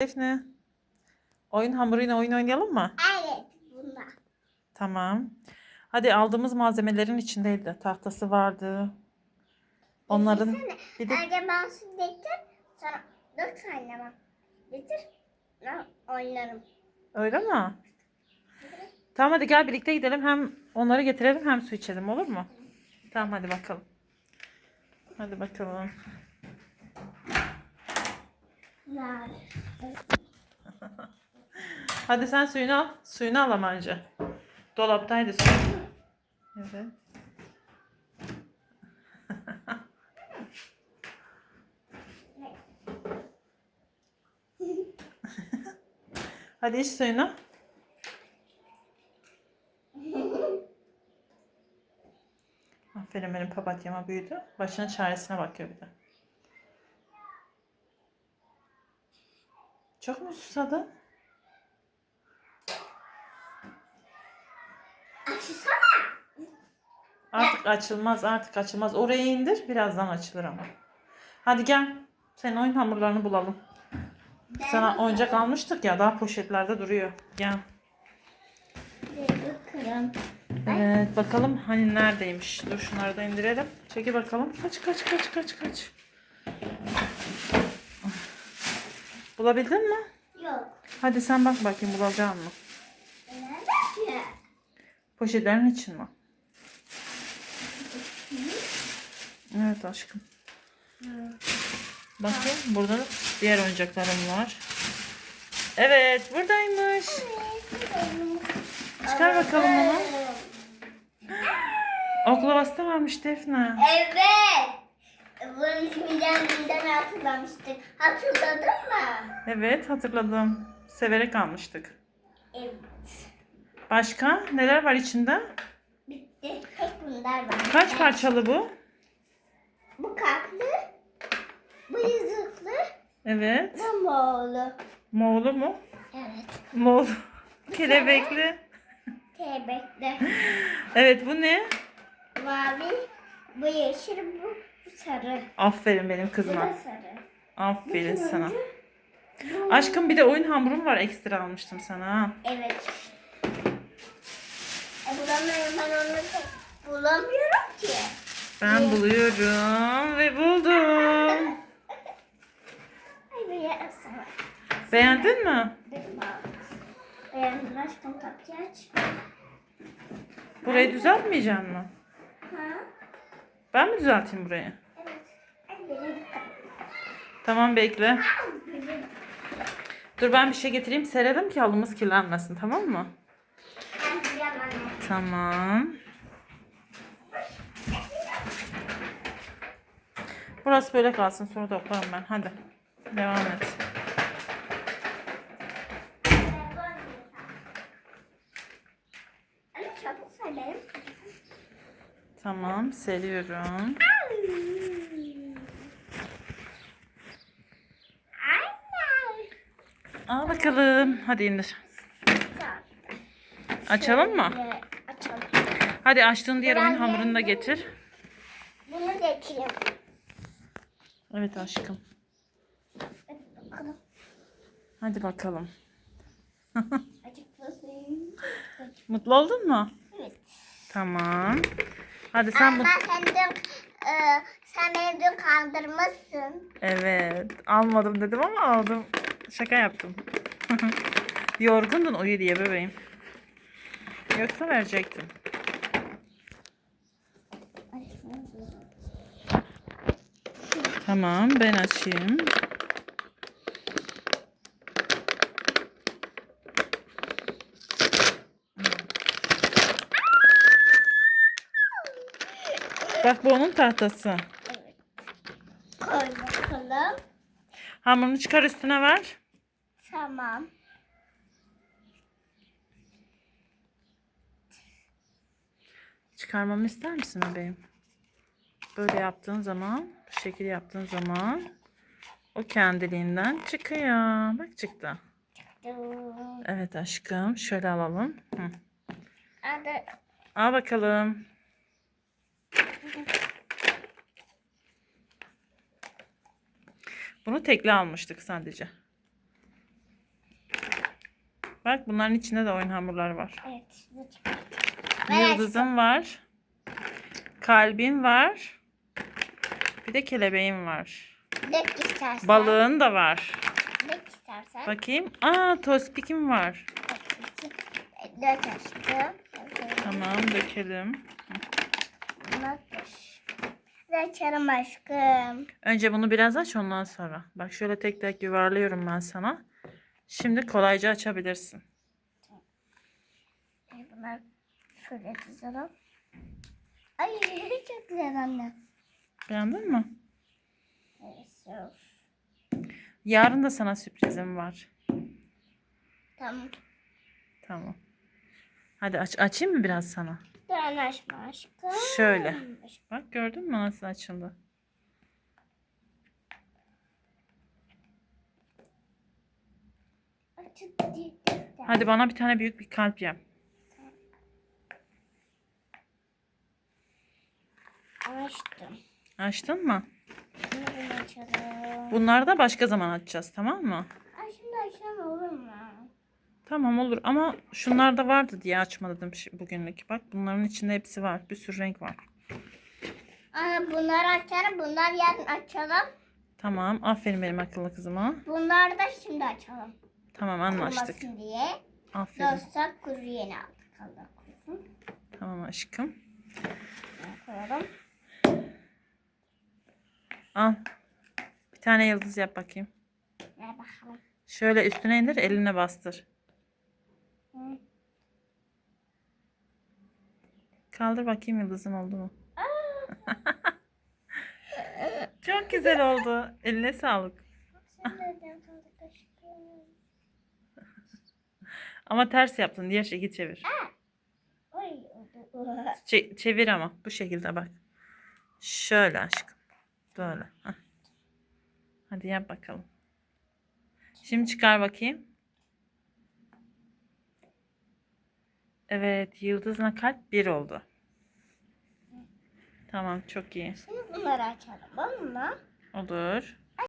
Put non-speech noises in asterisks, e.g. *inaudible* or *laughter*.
Defne. Oyun hamuruyla oyun oynayalım mı? Evet bunda. Tamam. Hadi aldığımız malzemelerin içindeydi. Tahtası vardı. Onların bir de Önce ben su getir. Sonra dört ben. Getir. Ben oynarım. öyle mi? Tamam hadi gel birlikte gidelim. Hem onları getirelim hem su içelim olur mu? Tamam hadi bakalım. Hadi bakalım. Hadi sen suyunu al. Suyunu al ama önce. Dolaptaydı su. Evet. *laughs* Hadi iç suyunu. Aferin benim papatyama büyüdü. Başının çaresine bakıyor bir de. Çok mu susadın? Açsana. Artık açılmaz, artık açılmaz. Oraya indir, birazdan açılır ama. Hadi gel. Senin oyun hamurlarını bulalım. Sana oyuncak almıştık ya, daha poşetlerde duruyor. Gel. Bakalım. Evet, bakalım hani neredeymiş. Dur şunları da indirelim. Çeki bakalım. Kaç, kaç, kaç, kaç, kaç. Bulabildin mi? Yok. Hadi sen bak bakayım bulacak mı? Nerede ki? Poşetlerin için mi? Evet aşkım. Bakayım burada da diğer oyuncaklarım var. Evet buradaymış. Çıkar bakalım onu. Oklavası da varmış Defne. Evet. Bunun isminden bizden hatırlamıştık. Hatırladın mı? Evet hatırladım. Severek almıştık. Evet. Başka neler var içinde? Bitti. Tek bunlar var. Kaç parçalı bu? Bu kalpli. Bu yüzüklü. Evet. Bu moğlu. Moğlu mu? Evet. Moğlu. Kelebekli. Kelebekli. Evet bu ne? Mavi. Bu yeşil. Bu, bu sarı. Aferin benim Bu kızıma. da sarı. Aferin sana. Bu- Aşkım bir de oyun hamurum var ekstra almıştım sana ha. Evet. E bulamıyorum ben onu da bulamıyorum ki. Ben buluyorum ve buldum. *laughs* Ay. Beğendin mi? Beğendim aşkım kapıyı aç. Burayı düzeltmeyecek mi? Ha? Ben mi düzelteyim burayı? Evet. Tamam bekle. Dur ben bir şey getireyim serelim ki halımız kirlenmesin tamam mı? Tamam. Burası böyle kalsın sonra toplarım ben. Hadi. Devam et. Tamam seriyorum. Al bakalım. Hadi indir. Açalım mı? Açalım. Hadi açtığın diğer oyun hamurunu da getir. Bunu getireyim. Evet aşkım. Hadi bakalım. Hadi bakalım. Acıklasın. Mutlu oldun mu? Evet. Tamam. Hadi sen Ama sen dün, e, sen beni dün kandırmışsın. Evet. Almadım dedim ama aldım. Şaka yaptım. *laughs* Yorgundun uyu diye bebeğim. Yoksa verecektim. Tamam ben açayım. Bak bu onun tahtası. Koy bakalım. Hamurunu çıkar üstüne ver. Tamam. Çıkarmamı ister misin bebeğim? Böyle yaptığın zaman, bu şekil yaptığın zaman o kendiliğinden çıkıyor. Bak çıktı. Evet aşkım. Şöyle alalım. Hı. Al bakalım. Bunu tekli almıştık sadece. Bak bunların içinde de oyun hamurları var. Evet. Yıldızın var. Kalbin var. Bir de kelebeğin var. Dök istersen. Balığın da var. Dök istersen. Bakayım. Aa tospikim var. Dök aşkım. Tamam dökelim. Bak. Dökerim aşkım. Önce bunu biraz aç ondan sonra. Bak şöyle tek tek yuvarlıyorum ben sana. Şimdi kolayca açabilirsin. Bunlar şöyle tutalım. Ay çok güzel anne. Beğendin mi? Evet, Yarın da sana sürprizim var. Tamam. Tamam. Hadi aç açayım mı biraz sana? Dön açma aşkım. Şöyle. Bak gördün mü nasıl açıldı? Hadi bana bir tane büyük bir kalp yap. Açtım. Açtın mı? Bunu açalım. Bunları da başka zaman açacağız tamam mı? Ay şimdi açsam olur mu? Tamam olur ama şunlar da vardı diye açmadım bugünlük. Bak bunların içinde hepsi var. Bir sürü renk var. Aa, bunları açalım. Bunları yarın açalım. Tamam. Aferin benim akıllı kızıma. Bunları da şimdi açalım. Tamam anlaştık. Kurumasın diye. Aferin. Yoksa kuru yeni aldık. Allah korusun. Tamam aşkım. Koyalım. Al. Bir tane yıldız yap bakayım. Ver bakalım. Şöyle üstüne indir eline bastır. Kaldır bakayım yıldızın oldu mu? *laughs* Çok güzel oldu. Eline sağlık. Ama ters yaptın. Diğer şekil çevir. Çe- çevir ama bu şekilde bak. Şöyle aşkım. Böyle. Hadi yap bakalım. Şimdi çıkar bakayım. Evet, yıldızla kalp bir oldu. Tamam, çok iyi. Şimdi bunları açalım. Olur mu? Olur.